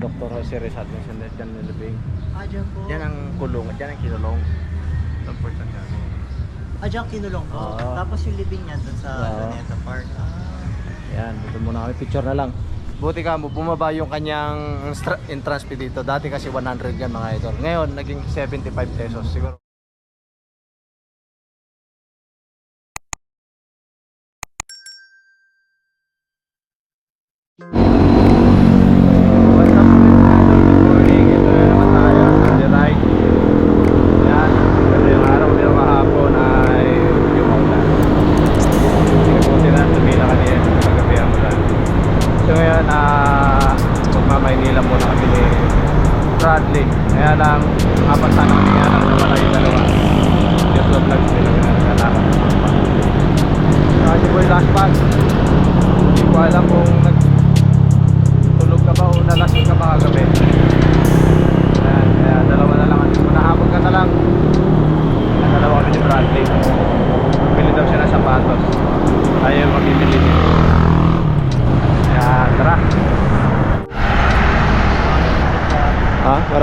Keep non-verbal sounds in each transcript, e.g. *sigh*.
Dr. Jose Rizal Vincent dyan nilibing. Ah, dyan po. Yan ang kulong, yan ang kinulong. Ng person niya. Ah, dyan kinulong po. Oo. Tapos yung living niya doon sa Oo. Luneta Park. Ah. Yan, ito muna kami. Picture na lang. Buti ka mo, bumaba yung kanyang stra- entrance fee dito. Dati kasi 100 yan mga idol. Ngayon, naging 75 pesos. Siguro.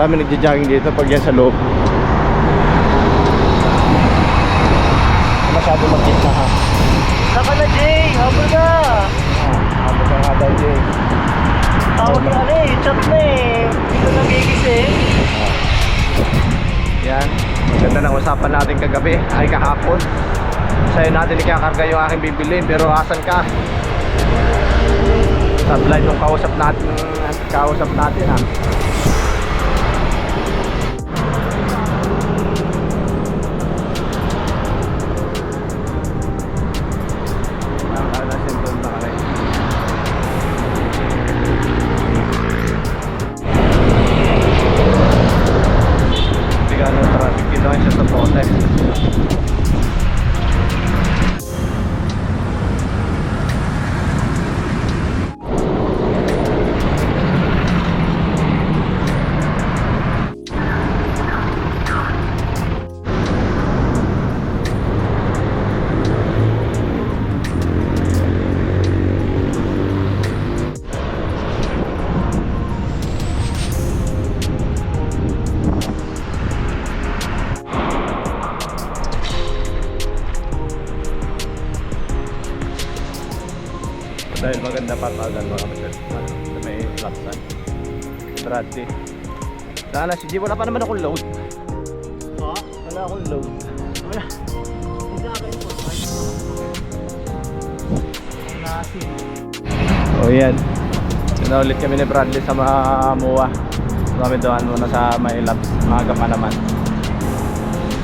Marami nagja-jogging dito pag yan sa loob. Masyado magkita ha. Saka na, Jay! Habol ka! Ano ka nga daw Jay? Tawag na ano eh, chat na eh. Hindi ko nagigising. Yan. Ganda ng usapan natin kagabi. Ay kahapon. Sa'yo natin ikakarga yung aking bibilin. Pero asan ka? Sablay nung kausap natin. Kausap natin ha. Maganda pa tagal mga kapatid. Ano, sa may laksan. Trati. Sana si G, wala pa naman akong load. Ha? Wala akong load. Wala. Hindi na kayo po. Nasin. Oh yan. Yun na ulit kami ni Bradley sa Mamuwa. Kami doon muna sa may labs. Maaga pa naman.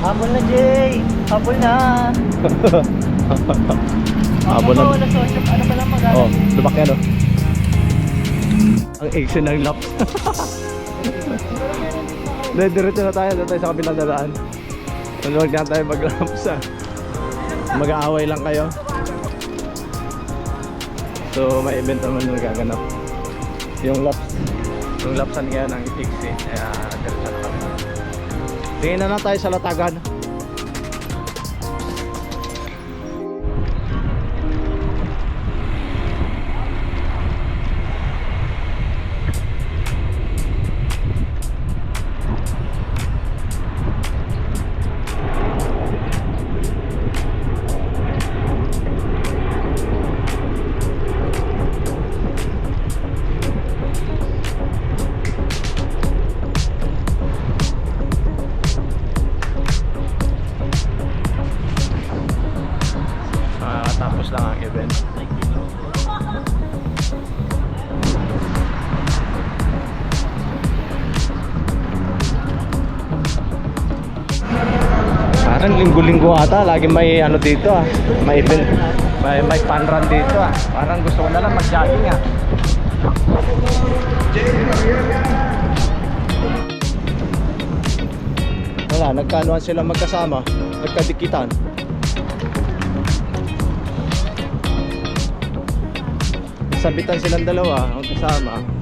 Habol na, Jay! Habol na! *laughs* *laughs* Na. Ako, wala social. Ano pa lang mag Oh, lubak yan oh. Ang exit ng laps. Dahil diretso na tayo, doon tayo sa kabilang dadaan. Huwag na tayo mag-laps ah. Mag-aaway lang kayo. So may event naman na nagaganap. Yung laps. Yung lapsan ngayon ng exit. Kaya diretso na kami. Tingin na lang tayo sa latagan. Ata, lagi may ano dito ah, may event, may, may fun run dito ah. Parang gusto ko na lang mag-jogging ah. Wala, nagkanoan sila magkasama, nagkadikitan. Sabitan silang dalawa, magkasama.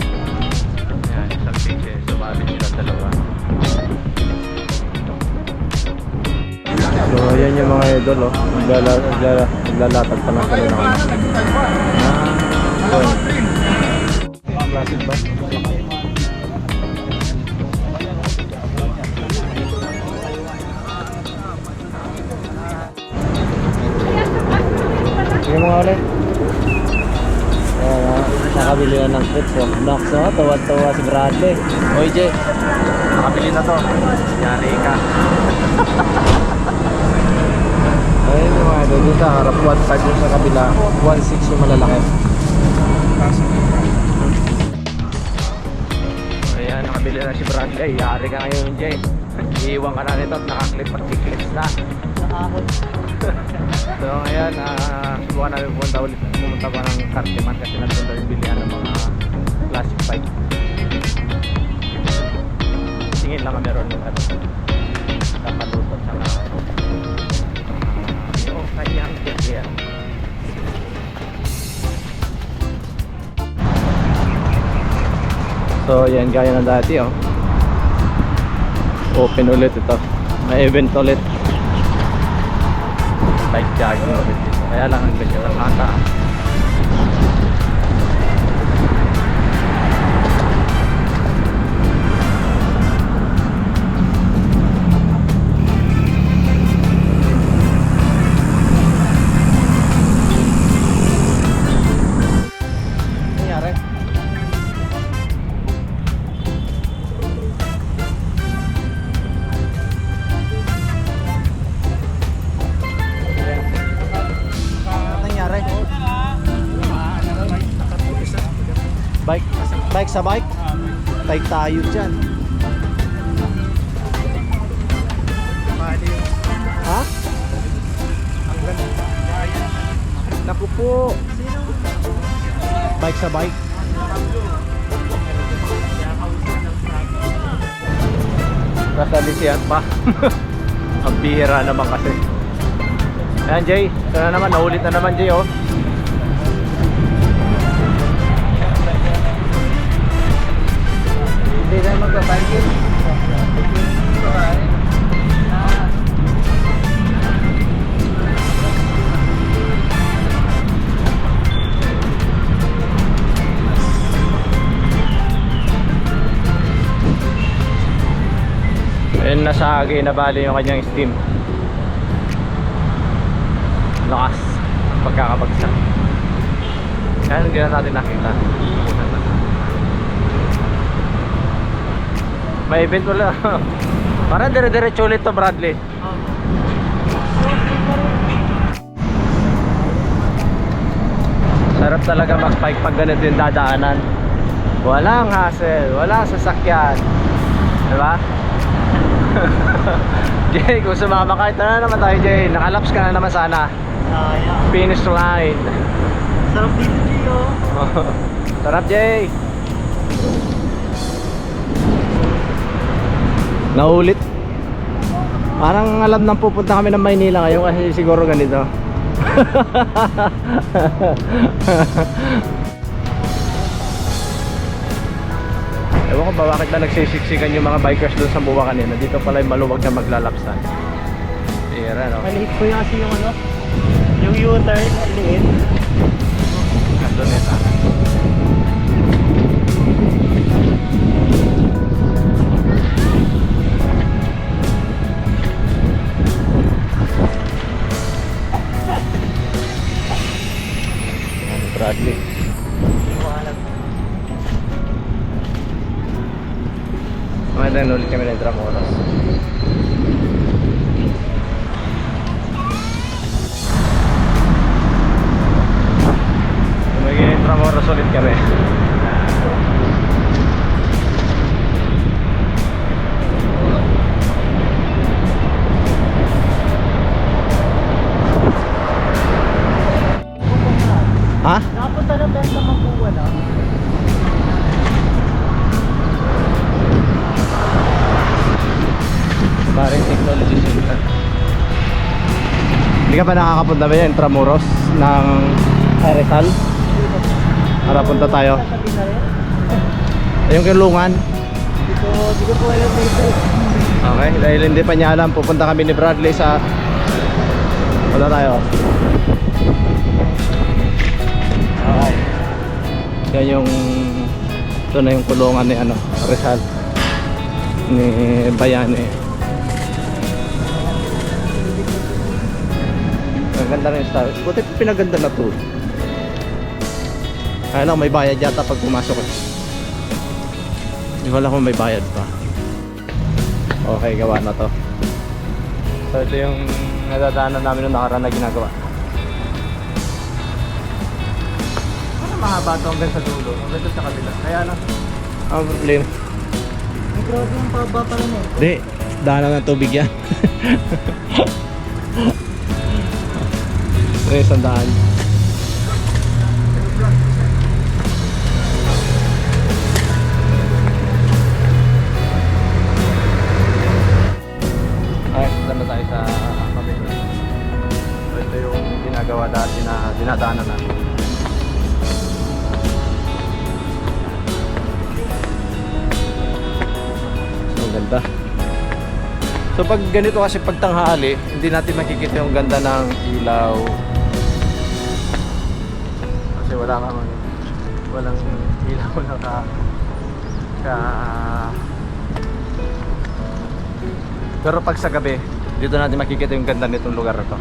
So ayan yung mga idol oh. Naglala, naglala, naglalatag pa ng kanila ako. Ah, Classic ba? Sige mga ulit. Ayan, ah. nakabili na ng trip. So, knock, so, tawad-tawa si Bradley. Oy, Jay. Na si Bradley. Yari ka ngayon, Jay. Iiwan ka na nito at nakaklip at kiklips na. Nakakot. *laughs* So ngayon, uh, subukan namin pumunta ulit. Pumunta pa ng Cartiman kasi nagpunta yung bilihan ng mga classic bike. Tingin lang kami ron ng ano. Kapalusot sa mga yung kanyang So yan gaya ng dati oh. Open ulit ito. May event ulit bike jogging ulit. Kaya lang ang ganyan ang ata. Sa bike? Bike tayo dyan. Ha? Naku po. Bike sa bike. Kasalisihan pa. *laughs* Ang bihira naman kasi. Ayan Jay, ito na naman, naulit na naman Jay oh. Hindi na magbabayad. Ayun nasa agi na bali yung kanyang steam. Lakas. Pagkakabagsak. Kaya hindi na natin nakita. May event wala. *laughs* Para dire-diretso ulit to Bradley. Sarap talaga mag-bike pag ganito yung dadaanan. Walang hassle, walang sasakyan. Diba? *laughs* Jay, kung sumama ka, ito na naman tayo Jay. Nakalaps ka na naman sana. Finish line. Sarap *laughs* dito, Gio. Sarap Jay. Naulit. Parang alam nang pupunta kami ng Maynila ngayon kasi siguro ganito. *laughs* Ewan ko ba bakit na nagsisiksikan yung mga bikers doon sa buwa kanina. Dito pala yung maluwag na maglalapsan. Tira no. Maliit ko yung kasi yung ano. Yung U-turn, liit. Nandun ito. Bradley. Mga ulit kami ng Tramoros. Tumigil yung Tramoros ulit kami. Ha? Nakapunta na tayo sa Makuha na. Parang technology center. Hindi ka pa nakakapunta ba yan, Tramuros ng Rizal? Para punta tayo. Yung kilungan. Hindi ko, hindi ko po alam dito. Okay, dahil hindi pa niya alam, pupunta kami ni Bradley sa... Wala tayo. Yan yung... Ito na yung kulungan ni ano, Rizal. Ni Bayani. Ang rin yung style. Buti pinaganda na to. Kaya lang may bayad yata pag pumasok. eh. Hindi ko kung may bayad pa. Okay, gawa na to. So ito yung nadadaanan namin nung nakaraan na ginagawa. Mahaba to hanggang sa dulo? Hanggang doon sa kabila. Kaya na. Ang problema. Ay, grabe yung paba pa rin eh. Hindi, daanan ng tubig yan. *laughs* Ito yung sandaan. Ay, na tayo sa kabila. So, ito yung ginagawa dati na dinadaanan natin. Ganda. So pag ganito kasi pag tanghali, hindi natin makikita yung ganda ng ilaw. Kasi wala namang walang ilaw na ka ka Pero pag sa gabi, dito natin makikita yung ganda nitong lugar na to.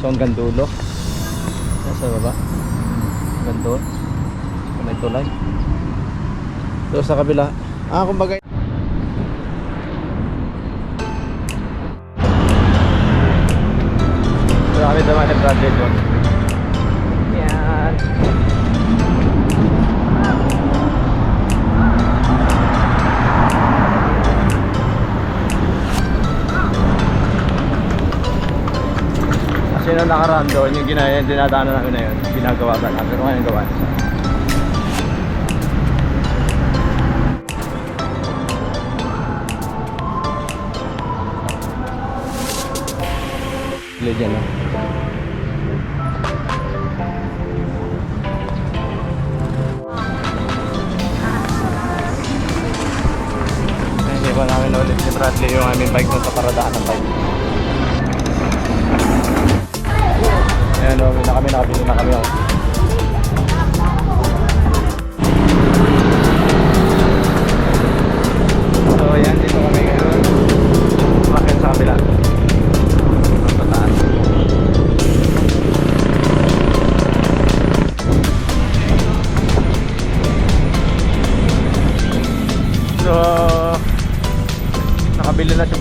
So hanggang dulo. Nasa baba. Hanggang doon. May tulay. Doon sa kabila. Ah, kumbaga Marami naman yung project doon. Yan. Kasi nung nakaraan doon, yung ginaya, yung dinadaanan namin na yun, ginagawa ba namin, ano yung gawa Legend, no? Hindi pa namin ulit si Bradley yung aming bike sa paradaan ng bike. Ayan, no, na kami, nakabili na kami. Oh.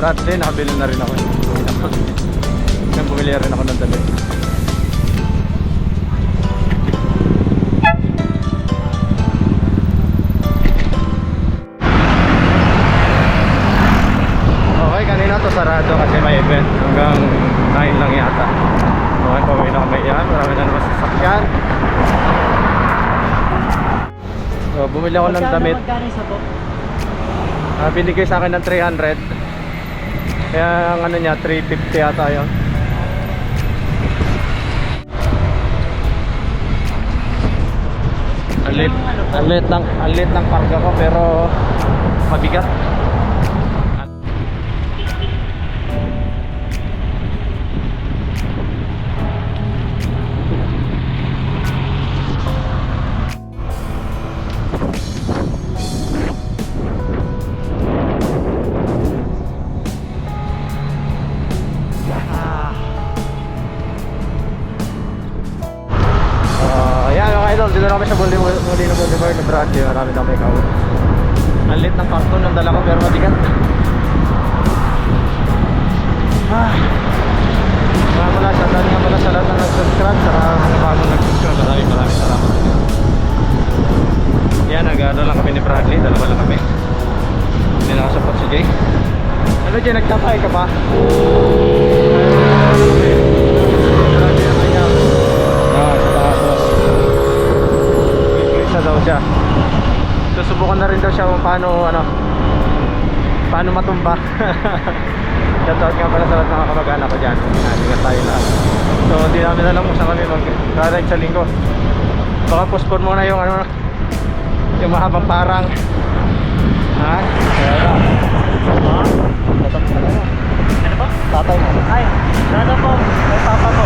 Bradley, nakabili na rin ako. *laughs* Bumili na ako. Kaya bumili rin ako ng damit. Okay, kanina to sarado kasi may event hanggang 9 lang yata. Okay, pauwi na kami yan. Marami na naman sasakyan. So, bumili ako ng damit. Magkano po? Ah, binigay sa akin ng 300. Kaya ang ano niya, 350 yata yun. Ang lit, ang lit ng, ang lit ng karga ko pero mabigat. Idol, dito na kami sa Molino Boulevard na Bradley. Marami na may kawan. Ang lit ng karton ng dala ko pero mabigat. Ah. Mga mula sa dami nga pala sa lahat ng nag-subscribe saka mga bagong nag-subscribe. Maraming maraming salamat. Yan, nag-ano lang kami ni Bradley. Dalawa lang kami. Hindi nakasapot si Jay. Ano Jay, nagtatay ka pa? Grabe *laughs* Shoutout nga pala sa lahat ng kamag-anak ko dyan. Yan, ingat tayo lahat. So, hindi namin alam kung saan kami mag-ride sa linggo. Baka postpone muna yung ano yung mahabang parang. Ha? Kaya lang. Ha? Tatat ka na. Ano po? Tatay mo. Ay, dada po. May papa po.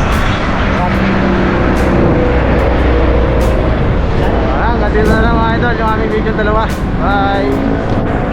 Ah, ganito na lang mga idol yung aming video dalawa. Bye!